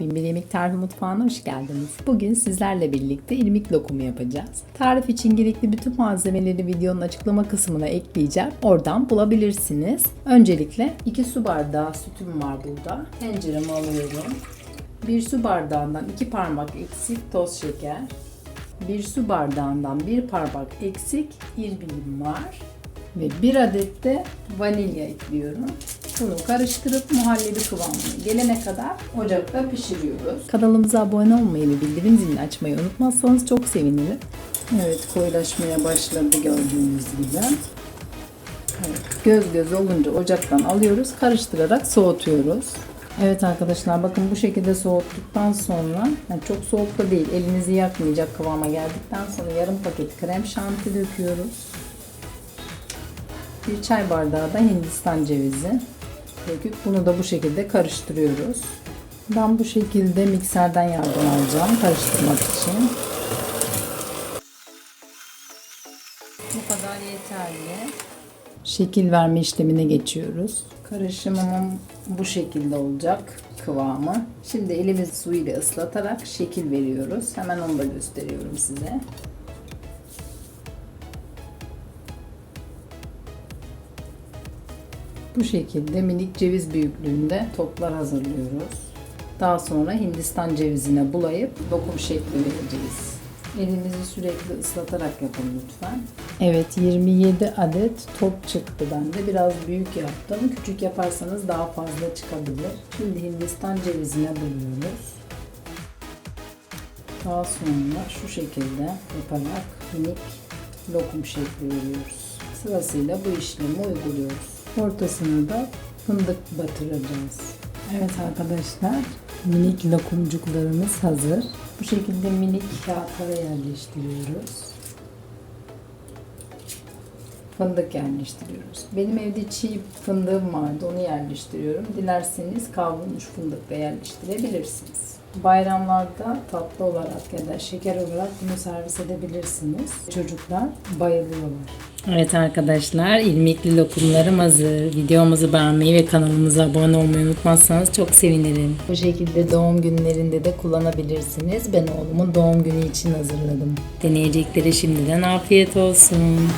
Binbir Yemek Tarifi Mutfağı'na hoş geldiniz. Bugün sizlerle birlikte irmik lokumu yapacağız. Tarif için gerekli bütün malzemeleri videonun açıklama kısmına ekleyeceğim. Oradan bulabilirsiniz. Öncelikle 2 su bardağı sütüm var burada. Tenceremi alıyorum. 1 su bardağından 2 parmak eksik toz şeker. 1 su bardağından 1 parmak eksik irmiğim var. Ve 1 adet de vanilya ekliyorum. Bunu karıştırıp muhallebi kıvamına gelene kadar ocakta pişiriyoruz. Kanalımıza abone olmayı ve bildirim zilini açmayı unutmazsanız çok sevinirim. Evet koyulaşmaya başladı gördüğünüz gibi. Evet, göz göz olunca ocaktan alıyoruz. Karıştırarak soğutuyoruz. Evet arkadaşlar bakın bu şekilde soğuttuktan sonra yani çok soğuk da değil elinizi yakmayacak kıvama geldikten sonra yarım paket krem şanti döküyoruz. Bir çay bardağı da hindistan cevizi döküp bunu da bu şekilde karıştırıyoruz. Ben bu şekilde mikserden yardım alacağım karıştırmak için. Bu kadar yeterli. Şekil verme işlemine geçiyoruz. Karışımım bu şekilde olacak kıvamı. Şimdi elimiz su ile ıslatarak şekil veriyoruz. Hemen onu da gösteriyorum size. Bu şekilde minik ceviz büyüklüğünde toplar hazırlıyoruz. Daha sonra Hindistan cevizine bulayıp lokum şekli vereceğiz. Elinizi sürekli ıslatarak yapın lütfen. Evet 27 adet top çıktı bende. Biraz büyük yaptım. Küçük yaparsanız daha fazla çıkabilir. Şimdi Hindistan cevizine buluyoruz. Daha sonra şu şekilde yaparak minik lokum şekli veriyoruz. Sırasıyla bu işlemi uyguluyoruz. Ortasına da fındık batıracağız. Evet arkadaşlar minik lokumcuklarımız hazır. Bu şekilde minik kağıtlara yerleştiriyoruz. Fındık yerleştiriyoruz. Benim evde çiğ fındığım vardı onu yerleştiriyorum. Dilerseniz kavrulmuş fındık da yerleştirebilirsiniz. Bayramlarda tatlı olarak ya da şeker olarak bunu servis edebilirsiniz. Çocuklar bayılıyorlar. Evet arkadaşlar ilmikli lokumlarım hazır. Videomuzu beğenmeyi ve kanalımıza abone olmayı unutmazsanız çok sevinirim. Bu şekilde doğum günlerinde de kullanabilirsiniz. Ben oğlumun doğum günü için hazırladım. Deneyeceklere şimdiden afiyet olsun.